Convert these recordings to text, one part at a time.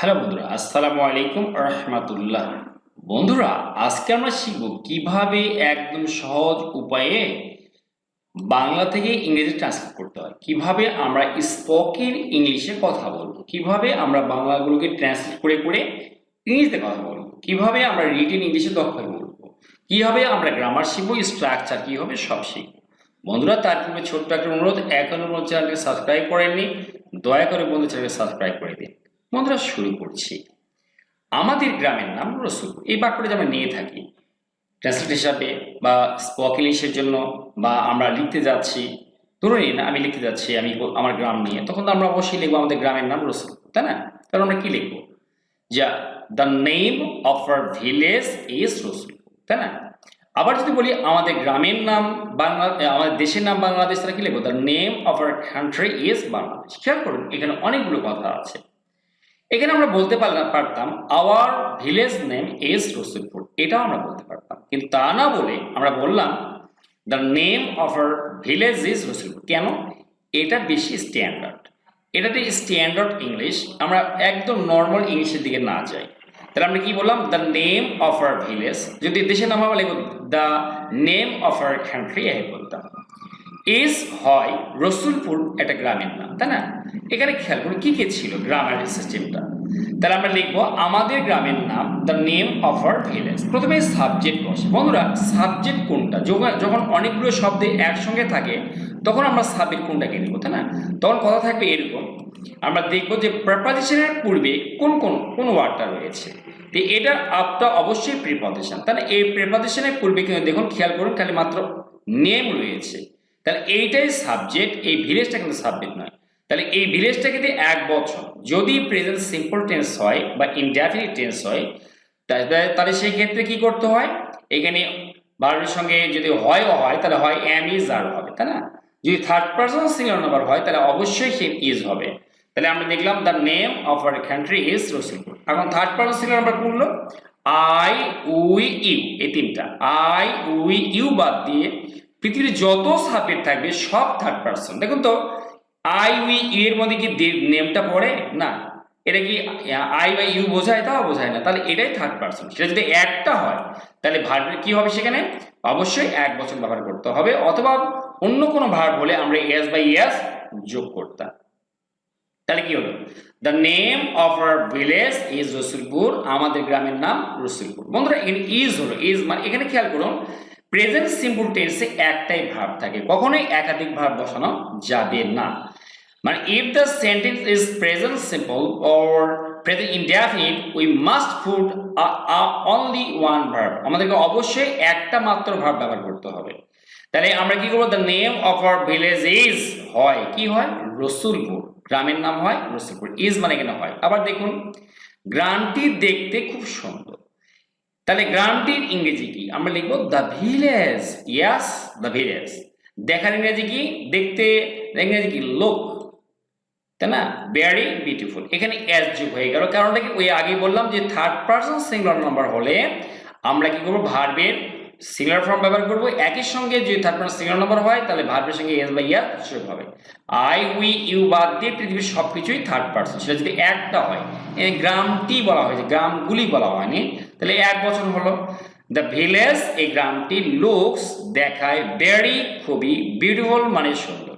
Hello বন্ধুরা, আসসালামু আলাইকুম রহমাতুল্লাহ। বন্ধুরা, আজকে আমরা শিখব কীভাবে একদম সহজ উপায়ে বাংলা থেকে ইংরেজি ট্রান্সলেট করতে হয়। কীভাবে আমরা স্পোকেন ইংলিশে কথা বলব, কীভাবে আমরা বাংলাগুলোকে ট্রান্সলেট করে করে ইংরেজিতে কথা বলব, কীভাবে আমরা রিটেন ইংলিশে দক্ষ বলব কীভাবে আমরা গ্রামার শিখব স্ট্রাকচার কি হবে, সব শিখব। বন্ধুরা, তার পূর্বে ছোট্ট একটা অনুরোধ, এখনও চ্যানেলকে সাবস্ক্রাইব করেননি, দয়া করে বন্ধু চ্যানেলকে সাবস্ক্রাইব করে দিন। বন্ধুরা শুরু করছি। আমাদের গ্রামের নাম রসুলপুর। এই বাক্যটা যে আমরা নিয়ে থাকি। ট্রান্সলেট হিসাবে বা স্পক ইংলিশের জন্য বা আমরা লিখতে যাচ্ছি ধরে নিন আমি লিখতে যাচ্ছি, আমি আমার গ্রাম নিয়ে, তখন তো আমরা অবশ্যই লিখব আমাদের গ্রামের নাম রসুলপুর, তাই না? তাহলে আমরা কি লিখব? যা the name of our village is Rasulpur তাই না? আবার যদি বলি, আমাদের গ্রামের নাম বাংলা আমাদের দেশের নাম বাংলাদেশ তাহলে কি লিখব? The name of our country is Bangladesh খেয়াল করুন, এখানে অনেকগুলো কথা আছে। এখানে আমরা বলতে পারতাম our village name is Rasulpur এটাও আমরা বলতে পারতাম। কিন্তু তা না বলে আমরা বললাম the name of our village is Rasulpur কেন? এটা বেশি স্ট্যান্ডার্ড এটাতে স্ট্যান্ডার্ড ইংলিশ আমরা একদম নর্মাল ইংলিশের দিকে না যাই। তাহলে আমরা কি বললাম? The name of our village যদি দেশের নাম আমরা লিখব the name of our country এই বলতাম। ইজ হয়, রসুলপুর একটা গ্রামের নাম, তাই না? এখানে খেয়াল করুন কি কি ছিল গ্রামের সিস্টেমটা তাহলে আমরা লিখব আমাদের গ্রামের নাম the name of our village প্রথমে সাবজেক্ট বসে। বন্ধুরা সাবজেক্ট কোনটা? যখন অনেকগুলো শব্দে একসঙ্গে থাকে, তখন আমরা সাবজেক্ট কোনটাকে নিব তাই না? তখন কথা থাকবে এরকম। আমরা দেখব যে প্রেপারেশনের পূর্বে কোন কোন কোন ওয়ার্ডটা রয়েছে। তো এটা আপটা অবশ্যই প্রিপজিশন তাহলে এই প্রিপজিশনের পূর্বে কিন্তু দেখুন, খেয়াল করুন, খালি মাত্র নেম রয়েছে। তাহলে এইটাই সাবজেক্ট এই ভিলেজটা কিন্তু সাবজেক্ট নয়। তাহলে এই ভিলেজটা কিন্তু এক বছর, যদি প্রেজেন্ট সিম্পল টেন্স হয় বা ইনডেফিনিট টেন্স হয়, তাহলে সেই ক্ষেত্রে কি করতে হয়? এখানে ভার্বের সঙ্গে যদি হয়ও হয়, তাহলে হয় এম ইজ আর হবে, তাই না? যদি থার্ড পার্সন সিঙ্গুলার নাম্বার হয়, তাহলে অবশ্যই সে ইজ হবে। তাহলে আমরা দেখলাম the name of our country is Rasulpur এখন থার্ড পার্সন সিঙ্গুলার নাম্বার কোনগুলো আই উই ইউ এই তিনটা। আই উই ইউ বাদ দিয়ে পৃথিবীর যত সাবজেক্ট থাকবে, সব থার্ড পার্সন দেখুন তো আই উই ইউ এর মধ্যে কি নেমটা পড়ে? না। এটা কি আই বা ইউ বোঝায়? তাও বোঝায় না। তাহলে এটাই থার্ড পার্সন সেটা যদি একটা হয়, তাহলে ভার্বের কি হবে সেখানে? অবশ্যই এক বছর ব্যবহার করতে হবে, অথবা অন্য কোনো ভার্ব হলে আমরা এস বাই এস যোগ করতাম। তাহলে কি হলো? The name of our village is Rasulpur আমাদের গ্রামের নাম রসুলপুর বন্ধুরা, এখানে ইজ হলো ইজ মানে এখানে খেয়াল করুন প্রেজেন্ট সিম্পল টেন্সে একটাই ভার্ব থাকে, কখনোই একাধিক ভার্ব বসানো যাবে না। মানে if the sentence is present simple or present indefinite we must put only one verb আমাদেরকে অবশ্যই একটা মাত্র ভার্ব ব্যবহার করতে হবে। তাহলে আমরা কি করব? The name of our village is হয়, কি হয়? রসুলপুর। গ্রামের নাম হয় রসুলপুর। ইজ মানে কেন হয়? আবার দেখুন, গ্রামটি দেখতে খুব সুন্দর। তাহলে গ্রামটির ইংরেজি কি? আমরা লিখব the village yes, the village দেখার ইংরেজি কি? দেখতে, ইংরেজি কি? লোক, তাই না? ভেরি বিউটিফুল এখানে এস যুগ হয়ে গেল। কারণটা কি? ওই আগে বললাম যে থার্ড পার্সন সিঙ্গুলার নাম্বার হলে আমরা কি করব? ভার্বের সিঙ্গুলার ফর্ম ব্যবহার করব। একই সঙ্গে যদি থার্ড পার্সন সিঙ্গুলার নাম্বার হয়, তাহলে ভার্বের সঙ্গে এস বা ইয়ার যোগ হবে। আই উই ইউ বাদ দিয়ে পৃথিবীর সব কিছুই থার্ড পার্সন সেটা যদি একটা হয় গ্রামটি বলা হয়েছে, গ্রামগুলি বলা হয়নি। তাহলে এক বছর হলো। দ্য ভিলেজ এই গ্রামটি লুকস দেখায় ভেরি খুবই বিউটিফুল মানে সুন্দর।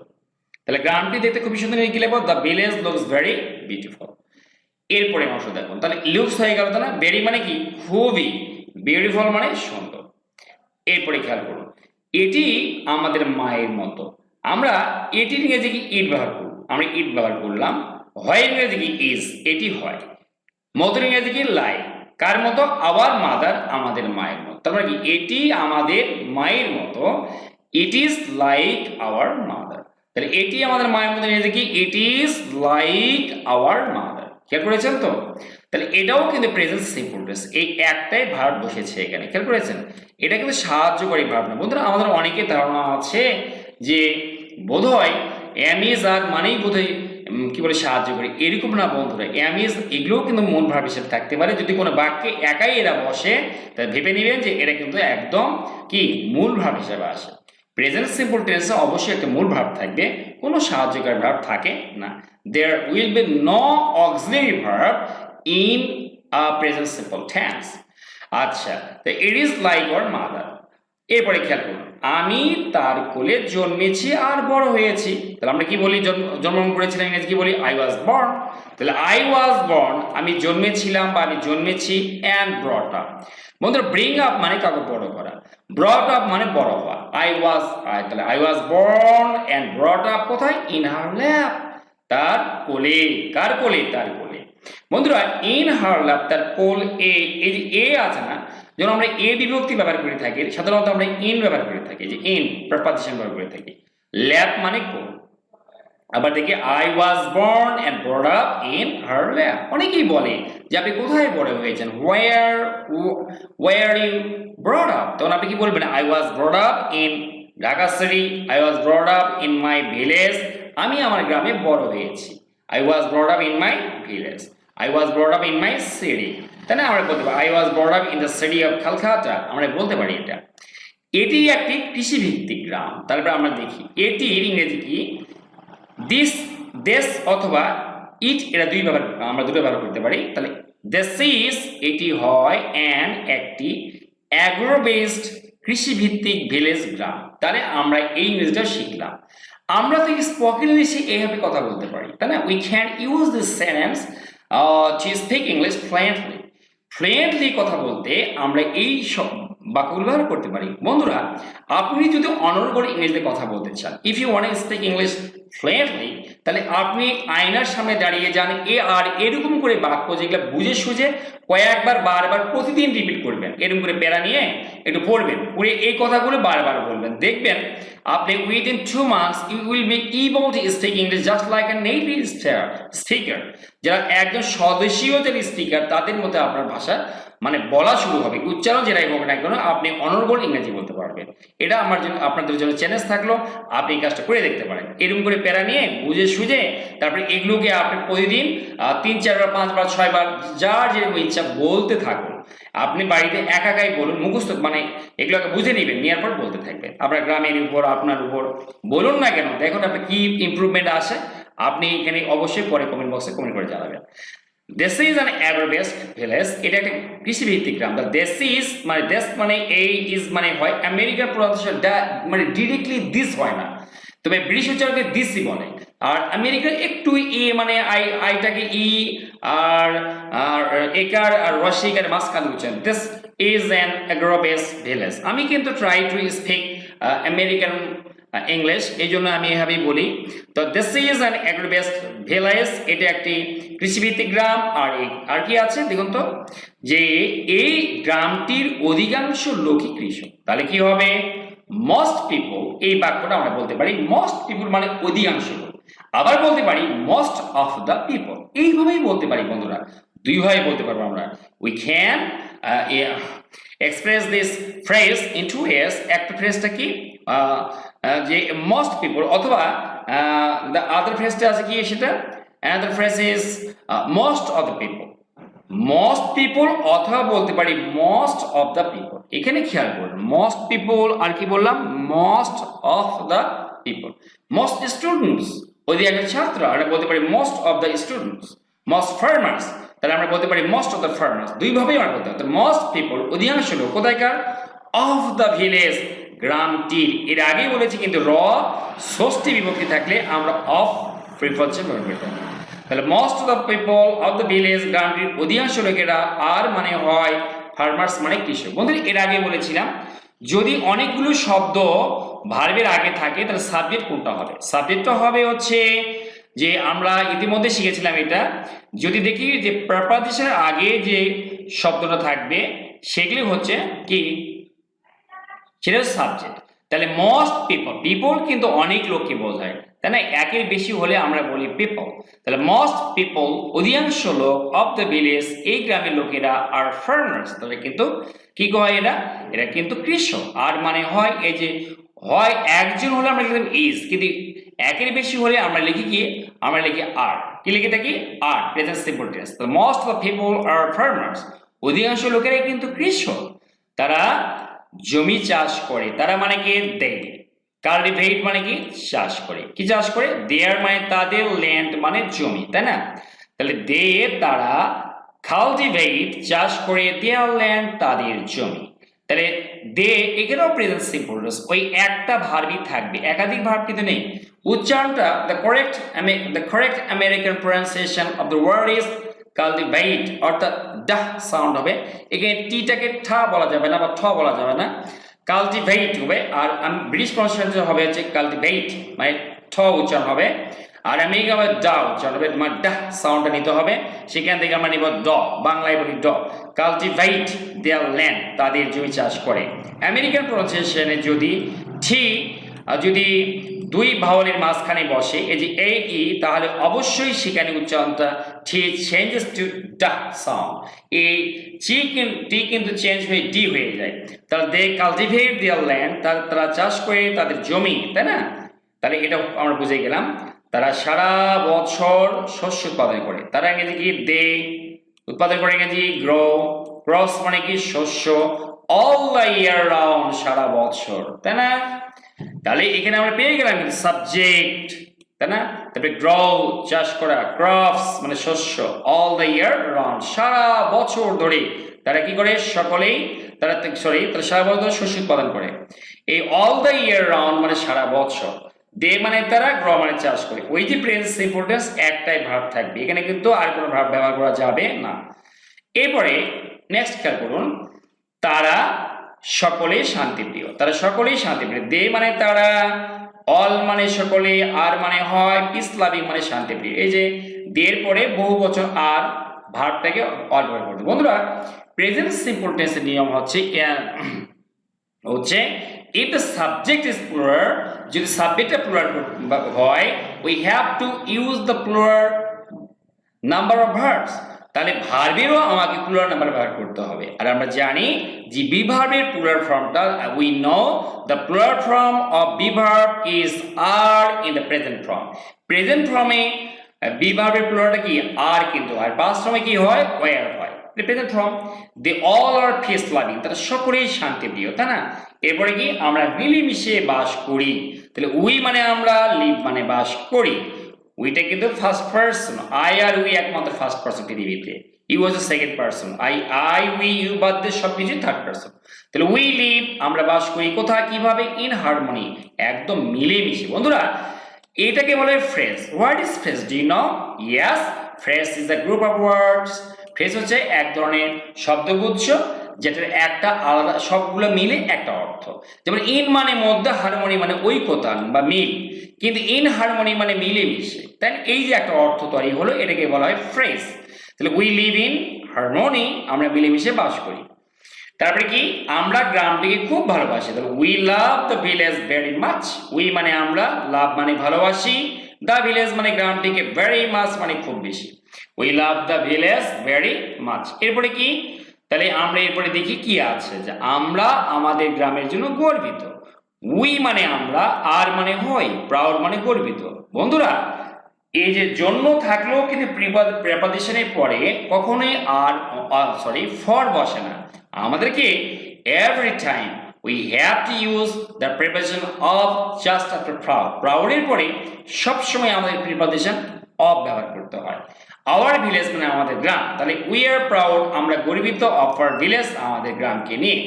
তাহলে গ্রামটি দেখতে খুবই সুন্দর কি লিখব the village looks very beautiful এরপরে অংশ দেখুন, তাহলে লুকস হয়ে গেল তাহলে ভেরি মানে কি? খুবই বিউটিফুল মানে সুন্দর। এরপরে খেয়াল করুন, এটি আমাদের মায়ের মতো। আমরা এটির ইংরেজি কি ইট ব্যবহার করব, আমরা ইট ব্যবহার করলাম, হয় ইংরেজি কি ইজ এটি হয়। মধুর ইংরেজি কি লাই। কার মতো? আবার মাদার আমাদের মায়ের মতো। তারপরে কি? এটি আমাদের মায়ের মতো। It is like our mother তাহলে এটি আমাদের মায়ের মতো ইংরেজি কি it is like our mother খেয়াল করেছেন তো? তাহলে এটাও কিন্তু প্রেজেন্ট সিম্পল টেন্স এই একটাই ভার্ব বসেছে এখানে। খেয়াল করেছেন? এটা কিন্তু সাহায্যকারী ভার্ব না। বন্ধুরা, আমাদের অনেকের ধারণা আছে যে বোধহয় অ্যামিজ আর মানেই বোধহয় কি বলে, সাহায্য করি। এরকম না বন্ধুরা, অ্যামিজ, এগুলোও কিন্তু মূল ভাব হিসেবে থাকতে পারে। যদি কোনো বাক্যে একাই এরা বসে, তাহলে ভেবে নেবেন যে এটা কিন্তু একদম কি, মূল ভাব হিসেবে আসে। প্রেজেন্ট সিম্পল টেন্সে অবশ্যই একটা মূল ভাব থাকবে, কোনো সাহায্যকারী ভাব থাকে না। There will be no auxiliary verb in a present simple tense আচ্ছা তো it is like our mother এরপরে খেয়াল করুন, আমি তার কোলে জন্মেছি আর বড় হয়েছি। তাহলে আমরা কি বলি? জন্ম, জন্মগ্রহণ করেছিলাম ইংরেজি কি বলি? আই ওয়াজ বর্ন তাহলে আই ওয়াজ বর্ন আমি জন্মেছিলাম বা আমি জন্মেছি অ্যান্ড ব্রট আপ বন্ধুরা ব্রিং আপ মানে কাউকে বড় করা। ব্রট আপ মানে বড় হওয়া। আই ওয়াজ তাহলে I was born and brought up কোথায়? ইন হার ল্যাপ তার কোলে। কার কোলে? তার কোলে। বন্ধুরা ইন হার ল্যাপ তার কোল, এ, এই যে এ আছে না যখন আমরা এ বিভক্তি ব্যবহার করে থাকি, সাধারণত আমরা ইন ব্যবহার করে থাকি, যে ইন প্রপাজিশন ব্যবহার করে থাকি। ল্যাপ মানে কোল আবার দেখি I was born and brought up in her lap অনেকেই বলে যে আপনি কোথায় বড় হয়েছেন? Where were you brought up তখন আপনি কি বলবেন? I was brought up in Dhaka I was brought up in my village আমি আমার গ্রামে বড় হয়েছি। I was brought up in my village I was brought up in my city তাই না? আমরা বলতে পারি I was brought up in the city of Kolkata আমরা বলতে পারি এটা। এটি একটি কৃষিভিত্তিক গ্রাম। তারপরে আমরা দেখি, এটির ইংরেজি কি? দিস দেশ অথবা ইট এরা দুই ব্যবহার, আমরা দুটো ব্যবহার করতে পারি। তাহলে দেশ ইজ এটি হয় অ্যান একটি অ্যাগ্রো বেসড কৃষিভিত্তিক ভিলেজ গ্রাম। তাহলে আমরা এই ইংরেজিটা শিখলাম। আমরা তো স্পোকেন ইংলিশে এইভাবে কথা বলতে পারি। তাই না? We can use this sentence to speaking less plainly fluently কথা বলতে আমরা এই বাক্যগুলো ব্যবহার করতে পারি। বন্ধুরা, আপনি যদি অনর্গল ইংরেজিতে কথা বলতে চান if you want speak English fluently তাহলে আপনি আয়নার সামনে দাঁড়িয়ে যান এ আর এরকম করে বাক্য যেগুলো বুঝে সুঝে কয়েকবার, বারবার, প্রতিদিন রিপিট করবেন। এরকম করে প্যারা নিয়ে একটু পড়বেন, পড়ে এই কথাগুলো বারবার বলবেন। দেখবেন, আপনি within two months you will be able to speak English just like a native speaker যারা একজন স্বদেশীয় যে স্পিকার তাদের মধ্যে আপনার ভাষা মানে বলা শুরু হবে, উচ্চারণ যেটাই হোক না কেন আপনি অনর্গল ইংরেজি বলতে পারবেন। এটা আমার জন্য, আপনাদের জন্য চ্যালেঞ্জ থাকল, আপনি এই কাজটা করে দেখতে পারেন। এরকম করে প্যারা নিয়ে বুঝে সুঝে তারপরে এগুলোকে আপনি প্রতিদিন তিন চারবার, পাঁচবার, ছয়বার, যার যেরকম ইচ্ছা বলতে থাকুন। আপনি বাড়িতে একাকাই বলুন, মুখস্থ মানে এগুলোকে বুঝে নেবেন নেওয়ার পর বলতে থাকবেন। আপনার গ্রামের উপর, আপনার উপর, বলুন না কেন, দেখুন আপনার কি ইম্প্রুভমেন্ট আসে। আপনি এখানে অবশ্যই পরে কমেন্ট বক্সে কমেন্ট করে জানাবেন। দেশ ইজ অ্যাগ্রো বেস্ট ভিলেজ এটা একটা কৃষিভিত্তিক গ্রাম। দ্য দেশ ইজ মানে দেশ মানে এই ইজ মানে হয় আমেরিকার প্রনাউন্সিয়েশন মানে ডিরেক্টলি দিস হয় না। তবে ব্রিটিশ উচ্চারণকে দিসই বলে। আর আমেরিকার একটু ই মানে আই, আইটাকে ই, আর আর, একার, আর রসিকার মাঝখানে উচ্চারণ। This is an agro based village আমি কিন্তু try to speak American English এই জন্য আমি এভাবেই বলি। তো this is an agro agro based village এটা একটি কৃষিভিত্তিক গ্রাম। আর এই- আর কি আছে দেখুন তো? যে এই গ্রামটির অধিকাংশ লোকই কৃষক। তাহলে কি হবে? মস্ট পিপল এই বাক্যটা আমরা বলতে পারি মস্ট পিপল মানে অধিকাংশ লোক। আবার বলতে পারি মোস্ট অফ দ্য পিপল এইভাবেই বলতে পারি বন্ধুরা। দুইভাবে বলতে পারব আমরা। We can express this phrase in two ways একটা ফ্রেজটা কি? যে মোস্ট পিপল অথবা দ্য আদার ফ্রেজটা আছে কি সেটা? Another phrase is most of the people most people অথবা বলতে পারি মোস্ট অফ দ্য পিপল এখানে খেয়াল করুন মোস্ট পিপল আর কি বললাম? Most of the people most students অধিকাংশ ছাত্র, আমরা বলতে পারি most of the students most farmers তাহলে আমরা বলতে পারি মোস্ট অফ দ্য ফার্মার্স দুইভাবেই আমরা বলতে মোস্ট পিপল অধিকাংশ লোক কোথায়কার অফ দ্য ভিলেজ গ্রামটির এর আগেই বলেছি কিন্তু র, ষষ্ঠী বিভক্তি থাকলে আমরা অফ প্রিফারেন্সে ব্যবহার তাহলে most of the people of the village গ্রামটির অধিকাংশ লোকেরা আর মানে হয় ফার্মার্স মানে কৃষক। বন্ধুরা, এর আগে বলেছিলাম, যদি অনেকগুলো শব্দ ভার্বের আগে থাকে, তাহলে সাবজেক্ট কোনটা হবে? সাবজেক্টটা হবে হচ্ছে যে আমরা ইতিমধ্যে শিখেছিলাম এটা, যদি দেখি যে প্রাপাদিসের আগে যে শব্দটা থাকবে, সেগুলি হচ্ছে কি? সেটা হচ্ছে সাবজেক্ট তাহলে মোস্ট পিপল পিপল কিন্তু অনেক লোককে বোঝায়। তাই না? একের বেশি হলে আমরা বলি পিপল তাহলে মোস্ট পিপল অধিকাংশ লোক অফ দ্য ভিলেজ এই গ্রামের লোকেরা আর ফার্মার্স তাহলে কিন্তু কি কয় এরা? এরা কিন্তু কৃষক। আর মানে হয় এই যে, হয় একজন হলে আমরা লিখতাম ইজ কিন্তু একের বেশি হলে আমরা লিখি কি? আমরা লিখি আর কি লিখে থাকি? আর present simple tense most of people are farmers অধিকাংশ লোকেরাই কিন্তু কৃষক। তারা জমি চাষ করে, তারা মানে কি? দেয় কাল্টিভেট মানে কি? চাষ করে। কি চাষ করে? দেয়ার মানে তাদের ল্যান্ড মানে জমি, তাই না? তাহলে দে তারা কাল্টিভেট চাষ করে দেয়ার ল্যান্ড তাদের জমি। তাহলে দে এখানেও প্রেজেন্ট সিম্পল ওই একটা ভার্বই থাকবে, একাধিক ভার্ব কিন্তু নেই। উচ্চারণটা the correct the correct American pronunciation of the word is cultivate অর্থাৎ ডাহ সাউন্ড হবে। এখানে টিটাকে ঠা বলা যাবে না বা ঠ বলা যাবে না। কাল্টিভেট হবে, আর আমি ব্রিটিশ প্রনাউন্সিয়েশন হবে হচ্ছে কাল্টিভেট মানে ঠ উচ্চারণ হবে। আর আমেরিকা আবার ডা উচ্চারণ হবে, তোমার ডাহ সাউন্ডটা নিতে হবে। সেখান থেকে আমরা নিব ড বাংলায় বলি ড। কাল্টিভেট দেয়ার ল্যান্ড তাদের জমি চাষ করে। আমেরিকান প্রনাউন্সিয়েশনে যদি ঠি যদি দুই ভাওয়ালের মাঝখানে বসে, এই যে এ, ই, তাহলে অবশ্যই সেখানে উচ্চারণটা ঠি চেঞ্জেস টু ডা সাউন্ড এই চি টি কিন্তু চেঞ্জ হয়ে ডি হয়ে যায়। তাহলে দে কাল্টিভেট দেয়ার ল্যান্ড তারা চাষ করে তাদের জমি, তাই না? তাহলে এটা আমরা বুঝে গেলাম। তারা সারা বছর শস্য উৎপাদন করে। তারা ইংরেজি কি? দে উৎপাদন করে ইংরেজি গ্রো ক্রস মানে কি? শস্য অল দ্য ইয়ার রাউন্ড সারা বছর তাই না? তাহলে এখানে আমরা পেয়ে গেলাম সাবজেক্ট তাই না? তারপরে গ্রো চাষ করা ক্রপস মানে শস্য অল দ্য ইয়ার রাউন্ড সারা বছর ধরে তারা কি করে? সকলেই তারা সরি তারা সারা বছর ধরে শস্য উৎপাদন করে। এই অল দ্য ইয়ার রাউন্ড মানে সারা বছর। দে মানে তারা গ্র মানে চাষ করে। ওই যে প্রেজেন্ট ইম্পর্টেন্স একটাই ভাব থাকবে। এখানে কিন্তু আর কোনো ভাব ব্যবহার করা যাবে না। এরপরে নেক্সট খেয়াল করুন, তারা সকলেই শান্তিপ্রিয়। তারা সকলেই শান্তিপ্রিয়। দে মানে তারা, অল মানে সকলে আর মানে হয়, ইসলামিক মানে শান্তিপ্রিয়। এই যে দের পরে বহু বছর আর ভাবটাকে অল ব্যবহার করতে বন্ধুরা প্রেজেন্ট সিম্পল টেন্সের নিয়ম হচ্ছে হচ্ছে, if the subject is plural, যদি সাবজেক্টটা plural হয় we have to use the plural number of verbs তাহলে ভার্বেরও আমাকে প্লুরাল নাম্বার ব্যবহার করতে হবে। আর আমরা জানি যে বি ভার্বের প্লুরাল ফর্মটা we know the plural form of be verb is are in the present form present ফর্মে বি ভার্বের প্লুরালটা কি? আর কিন্তু হয়। পাস্ট ফর্মে কি হয়? ওয়ার হয়। Present form they all are peace loving তারা সকলেই শান্তিপ্রিয়, তাই না? এরপরে কি? আমরা মিলেমিশে বাস করি। তাহলে উই মানে আমরা লিভ মানে বাস করি। উইটা কিন্তু ফার্স্ট পার্সন আই আর উই একমাত্র ফার্স্ট পার্সন পৃথিবীতে you was the second person I I we you বাদ দিয়ে সব কিছু থার্ড পার্সন তাহলে উই লিভ আমরা বাস করি কোথায় কীভাবে ইন হারমোনি একদম মিলেমিশে বন্ধুরা এটাকে বলে phrase what is phrase D no yes phrase is the group of words phrase হচ্ছে এক ধরনের শব্দগুচ্ছ যেটার একটা আলাদা, সবগুলো মিলে একটা অর্থ। যেমন ইন মানে মধ্যে হারমোনি মানে ঐকতান বা মিল। কিন্তু ইন হারমোনি মানে মিলেমিশে। তাই এই যে একটা অর্থ তৈরি হলো, এটাকে বলা হয় ফ্রেজ তাহলে উই লিভ ইন হারমোনি আমরা মিলেমিশে বাস করি। তারপরে কি? আমরা গ্রামটিকে খুব ভালোবাসি। তাহলে we love the village very much we মানে আমরা লাভ মানে ভালোবাসি। দ্য ভিলেজ মানে গ্রামটিকে ভেরি মাচ মানে খুব বেশি। We love the village very much এরপরে কি? তাহলে আমরা এরপরে দেখি কি আছে, যে আমরা আমাদের গ্রামের জন্য গর্বিত। উই মানে আমরা, আর মানে হয়, প্রাউড মানে গর্বিত। বন্ধুরা, এই যে জন্য থাকলেও কিন্তু প্রেপাদিশনের পরে কখনোই আর সরি ফর বসে না। আমাদেরকে every time we have to use the preparation of just after proud প্রাউডের পরে সবসময় আমাদের প্রিপারেশন অফ ব্যবহার করতে হয়। আওয়ার ভিলেজ মানে আমাদের গ্রাম। তাহলে উই আর প্রাউড আমরা গর্বিত অফ আওয়ার ভিলেজ আমাদের গ্রামকে নিয়ে।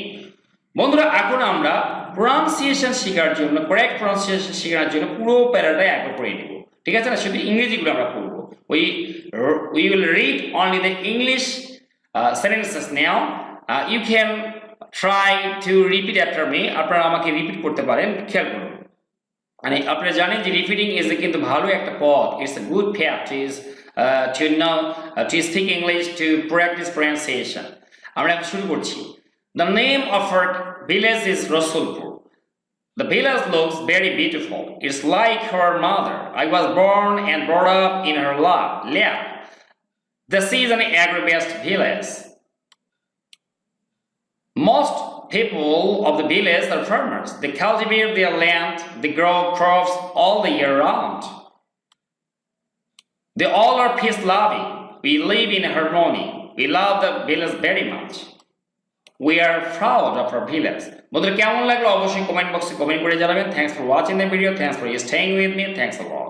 বন্ধুরা, এখন আমরা প্রনাউন্সিয়েশন শেখার জন্য কারেক্ট প্রনাউন্সিয়েশন শেখার জন্য পুরো প্যারাটাই একবার পড়ে নেব। ঠিক আছে না? শুধু ইংরেজিগুলো আমরা পড়ব। We we will read only the English sentences now you can try to repeat after me আপনারা আমাকে রিপিট করতে পারেন, খেয়াল করুন। মানে আপনারা জানেন যে রিপিটিং ইজ কিন্তু ভালো একটা পথ। It's a good Practice to now to speak English to practice pronunciation আমরা এখন শুরু করছি the name of our village is Rasulpur The village looks very beautiful. It's like her mother. I was born and brought up in her lap. lap. This is an agro-based village. Most people of the village are farmers. They cultivate their land, they grow crops all the year round. They all are peace loving. We live in harmony. We love the village very much. We are proud of our village. বন্ধুরা কেমন লাগল অবশ্যই comment বক্সে comment করে জানাবেন thanks for watching the video thanks for staying with me thanks lot